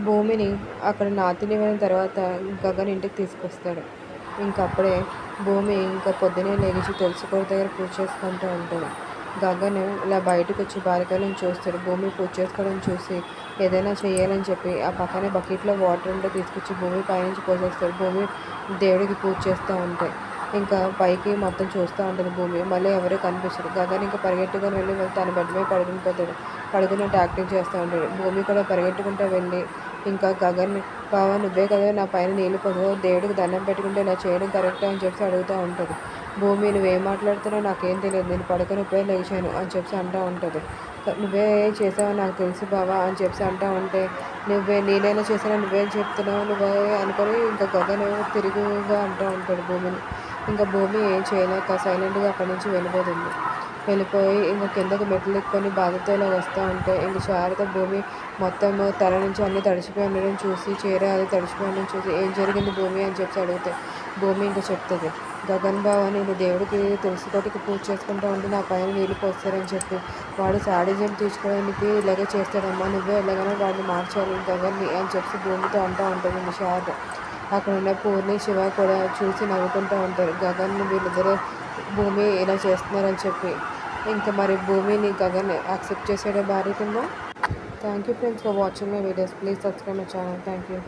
భూమిని అక్కడ నాతిని తర్వాత గగన్ ఇంటికి తీసుకొస్తాడు. ఇంకా అప్పుడే భూమి ఇంకా పొద్దునే లేచి తులసి దగ్గర పూజ చేసుకుంటూ ఉంటుంది. గగన్ ఇలా బయటకు వచ్చి బాలికలను చూస్తాడు. భూమి పూజ చేసుకోవడం చూసి ఏదైనా చేయాలని చెప్పి ఆ పక్కనే బకెట్లో వాటర్ ఉంటే తీసుకొచ్చి భూమి పైనుంచి పోసేస్తాడు. భూమి దేవుడికి పూజ చేస్తూ ఉంటాయి ఇంకా పైకి మొత్తం చూస్తూ ఉంటుంది భూమి. మళ్ళీ ఎవరూ కనిపించరు. గగన్ ఇంకా పరిగెట్టుకొని వెళ్ళి తన బెడ్ మీద పడుకుని పోతాడు. యాక్టింగ్ చేస్తూ ఉంటాడు. భూమి కూడా పరిగెట్టుకుంటూ వెళ్ళి ఇంకా గగన్ బావా నువ్వే కదా నా పైన నీళ్ళు పోతావు దేవుడికి దండం పెట్టుకుంటే ఇలా చేయడం కరెక్టే? అని చెప్పి అడుగుతూ ఉంటుంది. భూమి నువ్వేం మాట్లాడుతున్నావు? నాకేం తెలియదు. నేను పడుకొని ఇప్పుడే లేచాను. అని చెప్పి అంటూ ఉంటుంది. నువ్వే చేసావో నాకు తెలుసు బావా. అని చెప్పి అంటూ ఉంటే నువ్వే నేనైనా చేసానో నువ్వేం చెప్తున్నావు? నువ్వే అనుకొని ఇంకా గగన్ తిరుగుగా అంటూ ఉంటాడు భూమిని. ఇంకా భూమి ఏం చేయలేక సైలెంట్గా అక్కడి నుంచి వెళ్ళిపోతుంది. వెళ్ళిపోయి ఇంకా కిందకు మెట్లు ఎక్కుని బాధతో వస్తూ ఉంటే ఇంక శారద భూమి మొత్తం తల నుంచి అన్ని తడిచిపోయి ఉండడం చూసి చీర అది తడిచిపోయి ఉండడం చూసి ఏం జరిగింది భూమి? అని చెప్పి అడిగితే భూమి ఇంకా చెప్తుంది. గగన్ బావ నేను దేవుడికి తులసికోటికి పూజ చేసుకుంటూ ఉంటే నా పైన నీళ్ళు పోస్తారని చెప్పి వాడు సాడిజం తీసుకోవడానికి ఇలాగే చేస్తాడమ్మా నువ్వే ఎలాగైనా వాడిని మార్చాలి గగన్ని అని చెప్పి భూమితో అంటూ ఉంటుంది శారద. అక్కడ ఉన్న పూర్ణి శివ కూడా చూసి నవ్వుకుంటూ ఉంటారు. గగన్ వీళ్ళిద్దరూ భూమి ఇలా చేస్తున్నారని చెప్పి. ఇంకా మరి భూమిని గగన్ యాక్సెప్ట్ చేసేయడం భార్య కింద? Thank you friends for watching my videos please subscribe my channel thank you